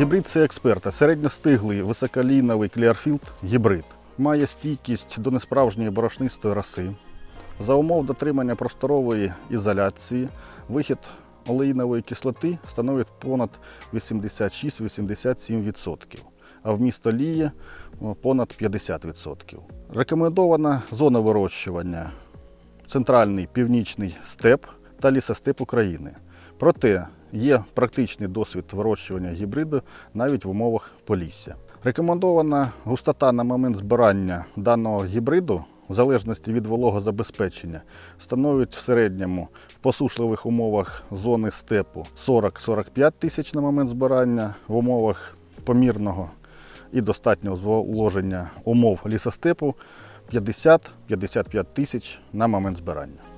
Гібрид це експерта, середньостиглий високолійновий Clearfield гібрид. Має стійкість до несправжньої борошнистої роси. За умов дотримання просторової ізоляції вихід олеїнової кислоти становить понад 86-87%, а вміст олії о, понад 50%. Рекомендована зона вирощування центральний північний степ та лісостеп України. Проте є практичний досвід вирощування гібриду навіть в умовах полісся. Рекомендована густота на момент збирання даного гібриду, в залежності від вологозабезпечення, становить в середньому в посушливих умовах зони степу 40-45 тисяч на момент збирання, в умовах помірного і достатнього зволоження умов лісостепу 50-55 тисяч на момент збирання.